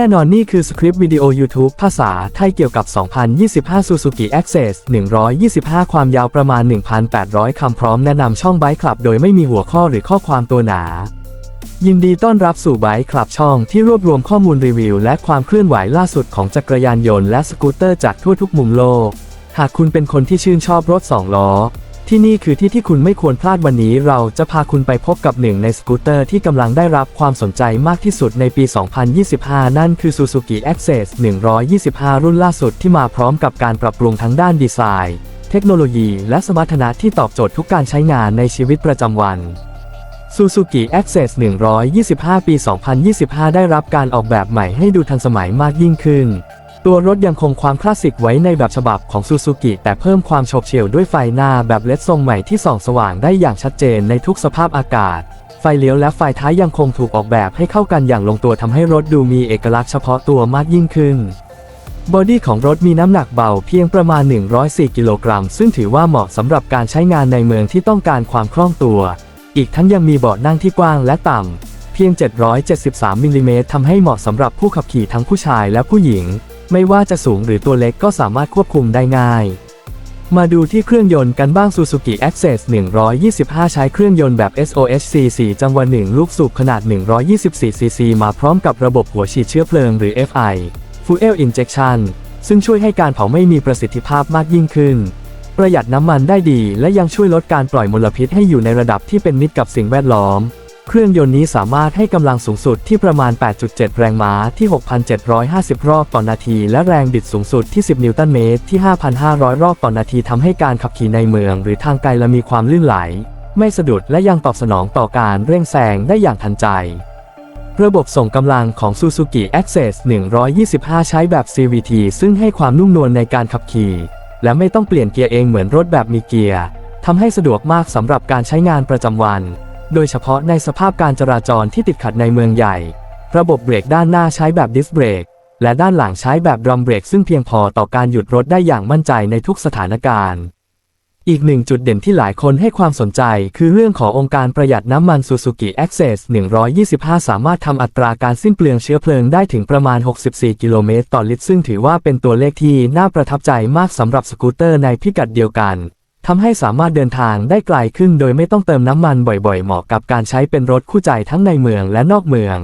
แน่นอนนี่คือสคริปต์วิดีโอ YouTube ภาษาไทยเกี่ยวกับ 2025 Suzuki Access 125 ความยาวประมาณ 1,800 คำพร้อมแนะนำช่องไบค์คลับโดยไม่มีหัวข้อหรือข้อความตัวหนา ยินดีต้อนรับสู่ไบค์คลับช่องที่รวบรวมข้อมูลรีวิว และความเคลื่อนไหวล่าสุดของจักรยานยนต์และสกูตเตอร์จากทั่วทุกมุมโลก หากคุณเป็นคนที่ชื่นชอบรถ 2 ล้อ ที่นี่คือที่ที่คุณไม่ควรพลาดวันนี้ เราจะพาคุณไปพบกับหนึ่งในสกูตเตอร์ที่กำลังได้รับความสนใจมากที่สุดในปี 2025 นั่นคือ Suzuki Access 125 รุ่นล่าสุดที่มาพร้อมกับการปรับปรุงทั้งด้านดีไซน์ เทคโนโลยี และสมรรถนะที่ตอบโจทย์ทุกการใช้งานในชีวิตประจำวัน Suzuki Access 125 ปี 2025 ได้รับการออกแบบใหม่ให้ดูทันสมัยมากยิ่งขึ้น ตัวรถยังคงความคลาสสิกไว้ในแบบฉบับของ Suzuki แต่เพิ่มความโฉบเฉี่ยวด้วยไฟหน้าแบบเลดทรงใหม่ที่ส่องสว่างได้อย่างชัดเจนในทุกสภาพอากาศ ไฟเลี้ยวและไฟท้ายยังคงถูกออกแบบให้เข้ากันอย่างลงตัวทำให้รถดูมีเอกลักษณ์เฉพาะตัวมากยิ่งขึ้นบอดี้ของรถมีน้ำหนักเบาเพียงประมาณ 104 กิโลกรัม ซึ่งถือว่าเหมาะสำหรับการใช้งานในเมืองที่ต้องการความคล่องตัว อีกทั้งยังมีเบาะนั่งที่กว้างและต่ำ เพียง 773 มิลลิเมตรทำให้เหมาะสำหรับผู้ขับขี่ทั้งผู้ชายและผู้หญิง ไม่ว่าจะสูงหรือตัวเล็กก็สามารถควบคุมได้ง่าย มาดูที่เครื่องยนต์กันบ้าง Suzuki Access 125 ใช้เครื่องยนต์แบบ SOHC 4 จังหวะ1ลูกสูบขนาด 124 cc มาพร้อมกับระบบหัวฉีดเชื้อเพลิงหรือ FI Fuel Injection ซึ่งช่วยให้การเผาไม่มีประสิทธิภาพมากยิ่งขึ้น ประหยัดน้ำมันได้ดีและยังช่วยลดการปล่อยมลพิษให้อยู่ในระดับที่เป็นมิตรกับสิ่งแวดล้อม เครื่องยนต์นี้สามารถให้กำลังสูงสุดที่ประมาณ 8.7 แรงม้าที่ 6,750 รอบต่อนาที และแรงบิดสูงสุดที่ 10 นิวตันเมตรที่ 5,500 รอบต่อนาทีทำให้การขับขี่ในเมือง หรือทางไกลและมีความลื่นไหล ไม่สะดุดและยังตอบสนองต่อการเร่งแซงได้อย่างทันใจ ระบบส่งกำลังของ Suzuki Access 125 ใช้แบบ CVT ซึ่งให้ความนุ่มนวลในการขับขี่ และไม่ต้องเปลี่ยนเกียร์เองเหมือนรถแบบมีเกียร์ทำให้สะดวกมากสำหรับการใช้งานประจำวัน โดยเฉพาะในสภาพการจราจรที่ติดขัดในเมืองใหญ่ ระบบเบรกด้านหน้าใช้แบบดิสเบรก และด้านหลังใช้แบบดรัมเบรกซึ่งเพียงพอต่อการหยุดรถได้อย่างมั่นใจในทุกสถานการณ์ อีกหนึ่งจุดเด่นที่หลายคนให้ความสนใจ คือเรื่องขององค์การประหยัดน้ำมัน Suzuki Access 125 สามารถทำอัตราการสิ้นเปลืองเชื้อเพลิงได้ถึงประมาณ 64 กิโลเมตรต่อลิตรซึ่งถือว่าเป็นตัวเลขที่น่าประทับใจมากสำหรับสกูตเตอร์ในพิกัดเดียวกัน ทำให้สามารถเดินทางได้ไกลขึ้นโดยไม่ต้องเติมน้ำมันบ่อยๆ เหมาะกับการใช้เป็นรถคู่ใจทั้งในเมืองและนอกเมือง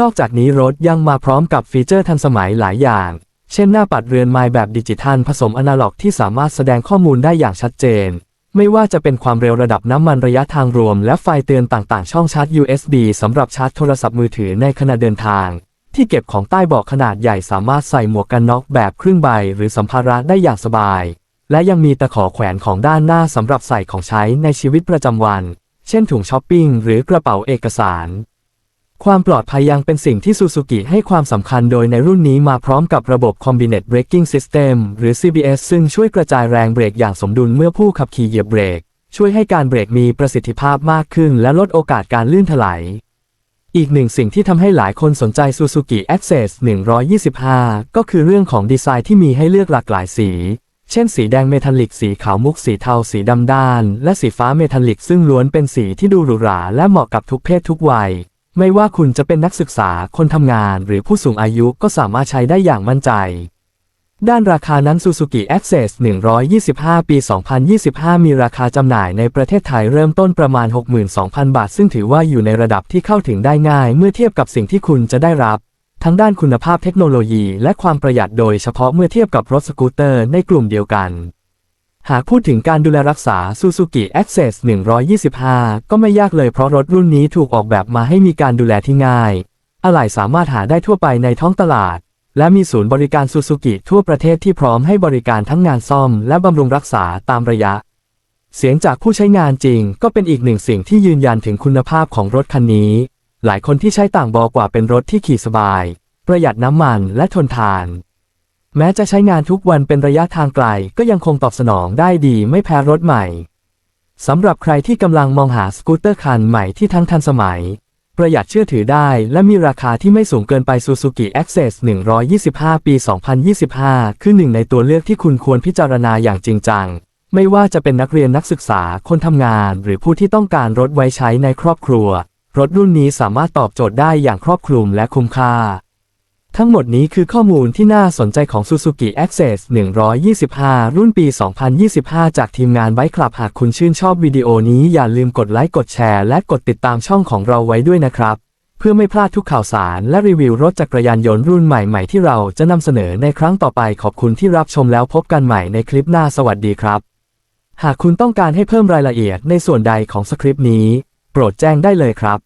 นอกจากนี้รถยังมาพร้อมกับฟีเจอร์ทันสมัยหลายอย่าง เช่นหน้าปัดเรือนไม้แบบดิจิทัลผสมอนาล็อกที่สามารถแสดงข้อมูลได้อย่างชัดเจน ไม่ว่าจะเป็นความเร็วระดับน้ำมันระยะทางรวม และไฟเตือนต่างๆ ช่องชาร์จ USB สำหรับชาร์จโทรศัพท์มือถือในขณะเดินทางที่เก็บของใต้เบาะขนาดใหญ่สามารถใส่หมวกกันน็อกแบบครึ่งใบ หรือสัมภาระได้อย่างสบาย และยังมีตะขอแขวนของด้านหน้าสำหรับใส่ของใช้ในชีวิตประจำวัน เช่นถุงช้อปปิ้งหรือกระเป๋าเอกสาร ความปลอดภัยยังเป็นสิ่งที่ซูซูกิให้ความสำคัญโดยในรุ่นนี้มาพร้อมกับระบบ Combined Braking System หรือ CBS ซึ่งช่วยกระจายแรงเบรกอย่างสมดุลเมื่อผู้ขับขี่เหยียบเบรก ช่วยให้การเบรกมีประสิทธิภาพมากขึ้น และลดโอกาสการลื่นถลายอีกหนึ่งสิ่งที่ทำให้หลายคนสนใจ Suzuki Access 125 ก็คือเรื่องของดีไซน์ที่มีให้เลือกหลากหลายสี เช่นสีแดงเมทัลลิกสีขาวมุกสีเทาสีดำด้าน และสีฟ้าเมทัลลิกซึ่งล้วนเป็นสีที่ดูหรูหราและเหมาะกับทุกเพศทุกวัย ไม่ว่าคุณจะเป็นนักศึกษาคนทำงานหรือผู้สูงอายุก็สามารถใช้ได้อย่างมั่นใจ ด้านราคานั้น Suzuki Access 125 ปี 2025 มีราคาจำหน่ายในประเทศไทยเริ่มต้นประมาณ 62,000 บาท ซึ่งถือว่าอยู่ในระดับที่เข้าถึงได้ง่าย เมื่อเทียบกับสิ่งที่คุณจะได้รับ ทั้งด้านคุณภาพเทคโนโลยีและความประหยัดโดยเฉพาะเมื่อเทียบกับรถสกูตเตอร์ในกลุ่มเดียวกัน หากพูดถึงการดูแลรักษา Suzuki Access 125 ก็ไม่ยากเลยเพราะรถรุ่นนี้ถูกออกแบบมาให้มีการดูแลที่ง่าย อะไหล่สามารถหาได้ทั่วไปในท้องตลาด และมีศูนย์บริการ Suzuki ทั่วประเทศที่พร้อมให้บริการทั้งงานซ่อม และบำรุงรักษาตามระยะเสียงจากผู้ใช้งานจริงก็เป็นอีกหนึ่งสิ่งที่ยืนยันถึงคุณภาพของรถคันนี้ หลายคนที่ใช้ต่างบอกว่าเป็นรถที่ขี่สบาย ประหยัดน้ำมันและทนทาน แม้จะใช้งานทุกวันเป็นระยะทางไกลก็ยังคงตอบสนองได้ดีไม่แพ้รถใหม่สำหรับใครที่กำลังมองหาสกูตเตอร์คันใหม่ที่ทั้งทันสมัย ประหยัดเชื่อถือได้และมีราคาที่ไม่สูงเกินไป Suzuki Access 125 ปี 2025 คือหนึ่งในตัวเลือกที่คุณควรพิจารณาอย่างจริงจัง ไม่ว่าจะเป็นนักเรียนนักศึกษาคนทำงาน หรือผู้ที่ต้องการรถไว้ใช้ในครอบครัว รถรุ่นนี้สามารถตอบโจทย์ได้อย่างครอบคลุมและคุ้มค่า ทั้งหมดนี้คือข้อมูลที่น่าสนใจของ Suzuki Access 125 รุ่นปี 2025 จากทีมงานไบค์คลับหากคุณชื่นชอบวิดีโอนี้อย่าลืมกดไลค์กดแชร์และกดติดตามช่องของเราไว้ด้วยนะครับ เพื่อไม่พลาดทุกข่าวสารและรีวิวรถจักรยานยนต์รุ่นใหม่ๆที่เราจะนำเสนอในครั้งต่อไปขอบคุณที่รับชมแล้วพบกันใหม่ในคลิปหน้าสวัสดีครับ หากคุณต้องการให้เพิ่มรายละเอียดในส่วนใดของสคริปต์นี้ โปรดแจ้งได้เลยครับ